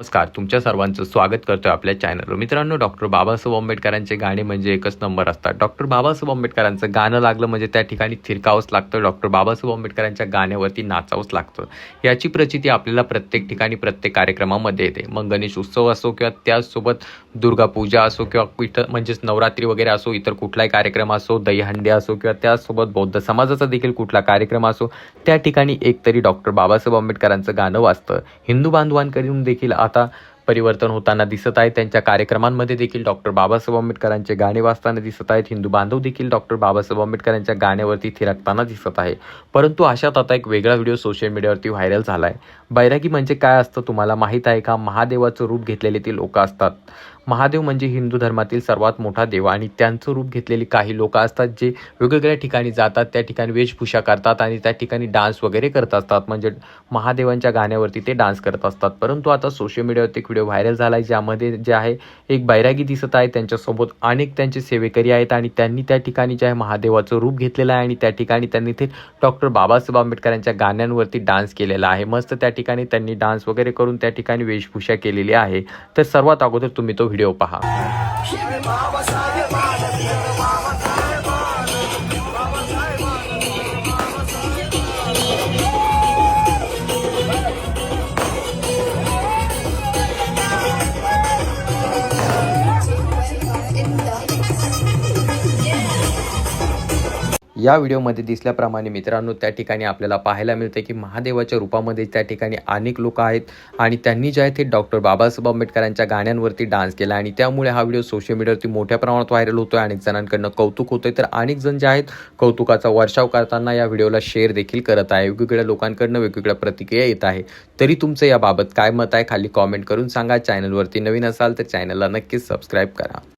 नमस्कार तुमच्या सर्वांचं स्वागत करतोय आपल्या चॅनलवर मित्रांनो डॉक्टर बाबासाहेब आंबेडकरांचे गाणे म्हणजे एकच नंबर असतात. डॉक्टर बाबासाहेब आंबेडकरांचं गाणं लागलं म्हणजे त्या ठिकाणी थिरकावंच लागतं. डॉक्टर बाबासाहेब आंबेडकरांच्या गाण्यावरती नाचावंच लागतं. याची प्रचिती आपल्याला प्रत्येक ठिकाणी प्रत्येक कार्यक्रमामध्ये येते. मग गणेश उत्सव असो किंवा त्याचसोबत दुर्गापूजा असो किंवा इतर म्हणजेच नवरात्री वगैरे असो इतर कुठलाही कार्यक्रम असो दहीहंडी असो किंवा त्याचसोबत बौद्ध समाजाचा देखील कुठला कार्यक्रम असो त्या ठिकाणी एकतरी डॉक्टर बाबासाहेब आंबेडकरांचं गाणं वाजतं. हिंदू बांधवांकडून देखील आता परिवर्तन होताना दिसत आहे त्यांच्या कार्यक्रमांमध्ये देखील डॉक्टर बाबासाहेब आंबेडकरांचे गाणे वाजताना दिसत आहेत. हिंदू बांधव देखील डॉक्टर बाबासाहेब आंबेडकरांच्या गाण्यावरती थिरकताना दिसत आहे. परंतु अशात आता एक वेगळा व्हिडिओ सोशल मीडियावरती व्हायरल झाला आहे बैरागी म्हणजे काय असतं तुम्हाला माहीत आहे का? महादेवाचं रूप घेतलेले ते लोक असतात. महादेव म्हणजे हिंदू धर्मातील सर्वात मोठा देव आणि त्यांचं रूप घेतलेली काही लोक असतात जे वेगवेगळ्या ठिकाणी जातात त्या ठिकाणी वेशभूषा करतात आणि त्या ठिकाणी डान्स वगैरे करत असतात. म्हणजे महादेवांच्या गाण्यावरती ते डान्स करत असतात. परंतु आता सोशल मीडियावरती एक व्हिडिओ व्हायरल झाला आहे ज्यामध्ये जे आहे एक बैरागी दिसत आहे. त्यांच्यासोबत अनेक त्यांचे सेवेकरी आहेत आणि त्यांनी त्या ठिकाणी जे आहे महादेवाचं रूप घेतलेलं आहे आणि त्या ठिकाणी त्यांनी ते डॉक्टर बाबासाहेब आंबेडकरांच्या गाण्यांवरती डान्स केलेला आहे. मस्त त्या ठिकाणी त्यांनी डान्स वगैरे करून त्या ठिकाणी वेशभूषा केलेली आहे. तर सर्वात अगोदर तुम्ही तो व्हिडिओ पहा. या व्हिडिओमध्ये दिसल्याप्रमाणे मित्रांनो त्या ठिकाणी आपल्याला पाहायला मिळते की महादेवाच्या रूपामध्ये त्या ठिकाणी अनेक लोक आहेत आणि त्यांनी जे आहे ते डॉक्टर बाबासाहेब आंबेडकरांच्या गाण्यांवरती डान्स केला आणि त्यामुळे हा व्हिडिओ सोशल मीडियावरती मोठ्या प्रमाणात व्हायरल होतोय अनेक जणांकडनं कौतुक होतोय. तर अनेक जण जे आहेत कौतुकाचा वर्षाव करताना या व्हिडिओला शेअर देखील करत आहे. वेगवेगळ्या लोकांकडनं वेगवेगळ्या प्रतिक्रिया येत आहे. तरी तुमचं याबाबत काय मत आहे खाली कॉमेंट करून सांगा. चॅनलवरती नवीन असाल तर चॅनलला नक्कीच सबस्क्राईब करा.